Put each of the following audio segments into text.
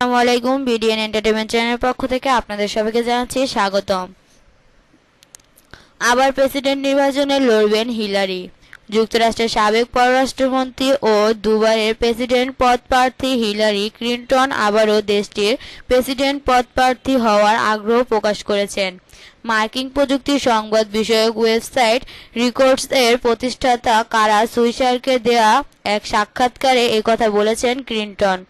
আসসালামু আলাইকুম, BDN entertainment চ্যানেলের পক্ষ থেকে আপনাদের সবাইকে জানাচ্ছি স্বাগতম। আবার প্রেসিডেন্ট নির্বাচনে লড়বেন হিলারি। যুক্তরাষ্ট্রের সাবেক পররাষ্ট্রমন্ত্রী ও দুবারের প্রেসিডেন্ট পদপ্রার্থী হিলারি ক্লিন্টন আবারও দেশটির প্রেসিডেন্ট পদপ্রার্থী হওয়ার আগ্রহ প্রকাশ করেছেন। মার্কিন প্রযুক্তি সংবাদ বিষয়ক ওয়েবসাইট রিকোর্ডস এর প্রতিষ্ঠাতা কারা সুইসারকে দেয়া এক সাক্ষাৎকারে একথা বলেছেন ক্লিন্টন।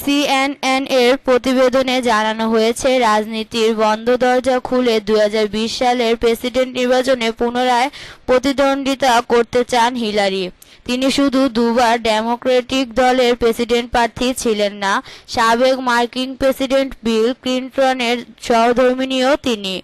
সিএনএন এর প্রতিবেদনে জানানো হয়েছে, রাজনীতির বন্ধ দরজা খুলে দু হাজার বিশ সালের প্রেসিডেন্ট নির্বাচনে পুনরায় প্রতিদ্বন্দ্বিতা করতে চান হিলারি। তিনি শুধু দুবার ডেমোক্রেটিক দলের প্রেসিডেন্ট প্রার্থী ছিলেন না, সাবেক মার্কিন প্রেসিডেন্ট বিল ক্লিন্টনের সহধর্মিণীও তিনি।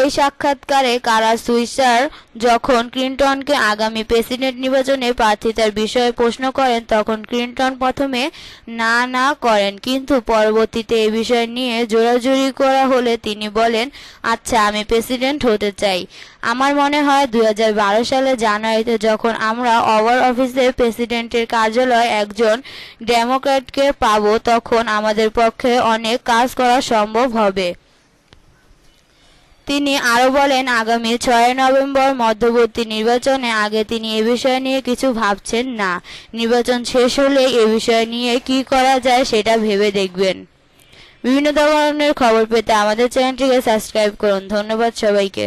ওই সাক্ষাৎকারে কারা সুইসার যখন ক্লিন্টনকে আগামী প্রেসিডেন্ট নির্বাচনে প্রার্থিতার বিষয়ে প্রশ্ন করেন, তখন ক্লিন্টন প্রথমে না না করেন। কিন্তু পরবর্তীতে এই বিষয় নিয়ে জোরাজুরি করা হলে তিনি বলেন আচ্ছা আমি প্রেসিডেন্ট হতে চাই। আমার মনে হয় দুই হাজার বারো সালে জানুয়ারিতে যখন আমরা ওভার অফিসে প্রেসিডেন্টের কার্যালয় একজন ডেমোক্র্যাটকে পাব, তখন আমাদের পক্ষে অনেক কাজ করা সম্ভব হবে। তিনি আরও বলেন আগামী ছয় নভেম্বর মধ্যবর্তী নির্বাচনে আগে তিনি এ বিষয় নিয়ে কিছু ভাবছেন না। নির্বাচন শেষ হলে এ বিষয় নিয়ে কি করা যায় সেটা ভেবে দেখবেন। বিভিন্ন ধরনের খবর পেতে আমাদের চ্যানেলটিকে সাবস্ক্রাইব করুন। ধন্যবাদ সবাইকে।